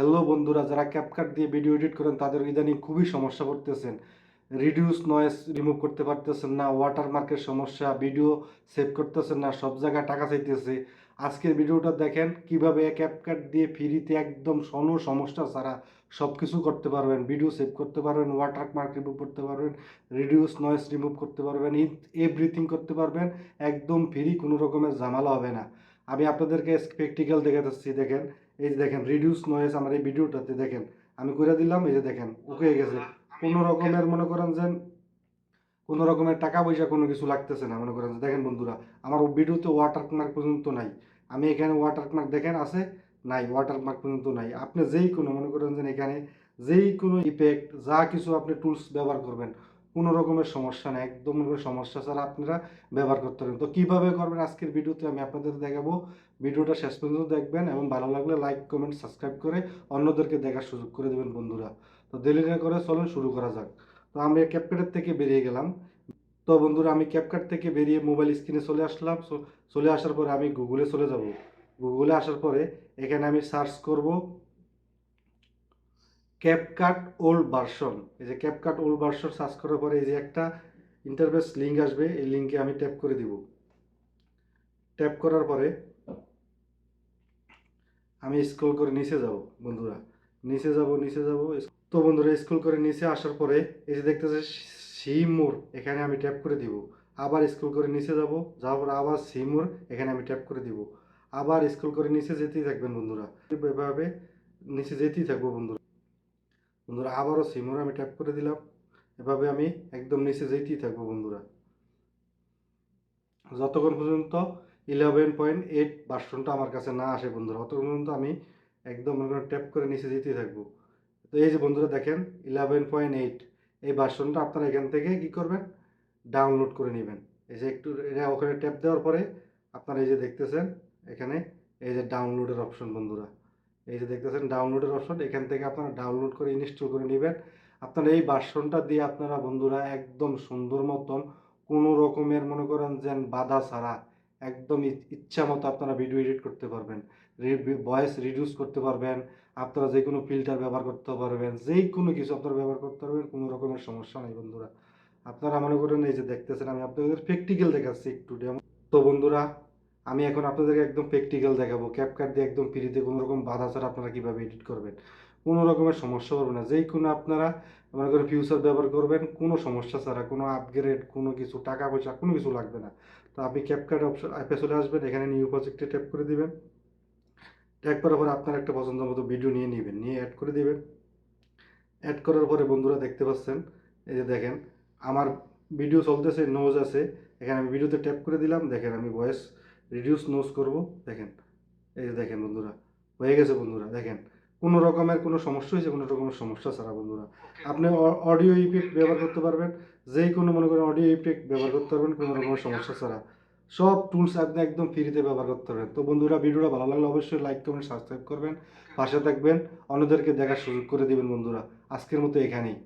Hello বন্ধুরা, যারা CapCut দিয়ে ভিডিও এডিট করেন তাদের ইদানিং খুবই সমস্যা পড়তেছেন। রিডিউস নয়েস রিমুভ করতে পারতেছেন না ওয়াটারমার্কের সমস্যা ভিডিও সেভ করতেছেন না, সব জায়গায় টাকা চাইতেছে। আজকের ভিডিওটা দেখেন কীভাবে ক্যাপকাট দিয়ে ফ্রিতে একদম কোনো সমস্যা ছাড়া সব কিছু করতে পারবেন। ভিডিও সেভ করতে পারবেন ওয়াটারমার্ক রিমুভ করতে পারবেন রিডিউস নয়েস রিমুভ করতে পারবেন এভরিথিং করতে পারবেন, একদম ফ্রি কোনো রকমের ঝামেলা হবে না। আমি আপনাদেরকে প্র্যাকটিক্যাল দেখাতেছি, দেখেন। এই যে দেখেন রিডিউস নয়েস আমার এই ভিডিওটাতে দেখেন। আমি করে দিলাম, এই যে দেখেন ওকে গেছে। কোনো রকমের মনে করেন যে, কোনো রকমের টাকা পয়সা কোনো কিছু লাগতেছে না, মনে করেন দেখেন বন্ধুরা, আমার ভিডিওতে ওয়াটার মার্ক পর্যন্ত নাই। আমি এখানে ওয়াটার মার্ক দেখেন আছে? নাই ওয়াটার মার্ক পর্যন্ত নাই। আপনি যেই কোনো, মনে করেন যে, এখানে যেই কোনো ইফেক্ট যা কিছু আপনি টুলস ব্যবহার করবেন কোনো রকমের সমস্যা নেই, একদম সমস্যা ছাড়া আপনারা ব্যবহার করতে পারেন। তো কীভাবে করবেন আজকের ভিডিওতে আমি আপনাদের দেখাবো। ভিডিওটা শেষ পর্যন্ত দেখবেন এবং ভালো লাগলে লাইক কমেন্ট সাবস্ক্রাইব করে অন্যদেরকে দেখার সুযোগ করে দেবেন বন্ধুরা। তো দেরি না করে চলুন শুরু করা যাক। তো আমরা ক্যাপকাটের থেকে বেরিয়ে গেলাম। তো বন্ধুরা আমি ক্যাপকাট থেকে বেরিয়ে মোবাইল স্ক্রিনে চলে আসলাম। চলে আসার পরে আমি গুগলে চলে যাব। গুগলে আসার পরে এখানে আমি সার্চ করব। ক্যাপকাট ওল্ড ভার্সন এই যে ক্যাপকাট ওল্ড ভার্সন সার্চ করার পরে এই যে একটা ইন্টারফেস লিঙ্ক আসবে, এই লিঙ্কে আমি ট্যাপ করে দিব। ট্যাপ করার পরে আমি স্ক্রল করে নিচে যাব, বন্ধুরা। নিচে যাব নিচে যাব। তো বন্ধুরা স্ক্রল করে নিচে আসার পরে এই যে দেখতেছে সিমোর এখানে আমি ট্যাপ করে দিব। আবার স্ক্রল করে নিচে যাব, যাওয়ার পরে আবার সিমোর এখানে আমি ট্যাপ করে দিব। আবার স্ক্রল করে নিচে যেতেই থাকবেন বন্ধুরা। এভাবে নিচে যেতেই থাকব বন্ধুরা। বন্ধুরা, আবারও সিমোর আমি ট্যাপ করে দিলাম। এভাবে আমি একদম নিচে যেতেই থাকব বন্ধুরা। যতক্ষণ পর্যন্ত ইলেভেন পয়েন্ট এইট ভার্সনটা আমার কাছে না আসে বন্ধুরা অতক্ষণ পর্যন্ত আমি একদম ট্যাপ করে নিচে যেতেই থাকব। তো এই যে বন্ধুরা দেখেন ইলেভেন পয়েন্ট এইট এই ভার্সনটা আপনারা এখান থেকে কি করবেন? ডাউনলোড করে নেবেন। এই যে একটু এটা ওখানে ট্যাপ দেওয়ার পরে আপনারা এই যে দেখতেছেন, এখানে এই যে ডাউনলোডের অপশন বন্ধুরা। এই যে দেখতেছেন ডাউনলোডের অপশন এখান থেকে আপনারা ডাউনলোড করে ইনস্টল করে নেবেন। আপনারা এই ভার্সনটা দিয়ে আপনারা বন্ধুরা একদম সুন্দর মতন কোনো রকমের মনে করেন যেন বাধা ছাড়া একদম ইচ্ছা মতো আপনারা ভিডিও এডিট করতে পারবেন। ভয়েস রিডিউস করতে পারবেন। আপনারা যে কোনো ফিল্টার ব্যবহার করতে পারবেন। যেই কোনো কিছু আপনারা ব্যবহার করতে পারবেন, কোনো রকমের সমস্যা নেই বন্ধুরা। আপনারা মনে করেন এই যে দেখতেছেন, আমি আপনাদের প্র্যাকটিক্যাল দেখাচ্ছি একটু তো বন্ধুরা আমি এখন আপনাদেরকে একদম প্র্যাকটিক্যাল দেখাবো। ক্যাপকাট দিয়ে একদম ফ্রিতে কোনো রকম বাধা ছাড়া আপনারা কীভাবে এডিট করবেন? কোনো রকমের সমস্যা হবে না। যেই কোনো আপনারা মনে করেন ফিউচার ব্যবহার করবেন, কোনো সমস্যা ছাড়া, কোনো আপগ্রেড কোনো কিছু, টাকা পয়সা, কোনো কিছু লাগবে না। তো আপনি ক্যাপকাট অপশন অ্যাপে চলে আসবেন, এখানে নিউ প্রজেক্টে ট্যাপ করে দিবেন। ট্যাপ করার পরে আপনার একটা পছন্দ মতো ভিডিও নিয়ে নেবেন, নিয়ে অ্যাড করে দিবেন। অ্যাড করার পরে বন্ধুরা দেখতে পাচ্ছেন, এই যে দেখেন, আমার ভিডিও চলতেছে নোজ আছে। এখানে আমি ভিডিওতে ট্যাপ করে দিলাম। দেখেন আমি ভয়েস রিডিউস নোজ করব দেখেন এই যে দেখেন বন্ধুরা হয়ে গেছে বন্ধুরা দেখেন কোনো রকমের কোনো সমস্যা হয়েছে কোনো রকমের সমস্যা ছাড়া বন্ধুরা। আপনি অডিও ইফেক্ট ব্যবহার করতে পারবেন যেই কোনো মনে করেন অডিও ইফেক্ট ব্যবহার করতে পারবেন কোনো রকমের সমস্যা ছাড়া। সব টুলস আপনি একদম ফ্রিতে ব্যবহার করতে পারবেন। তো বন্ধুরা ভিডিওটা ভালো লাগলে অবশ্যই লাইক কমেন্ট সাবস্ক্রাইব করবেন। পাশে থাকবেন অন্যদেরকে দেখার সুযোগ করে দিবেন বন্ধুরা। আজকের মতো এখানেই।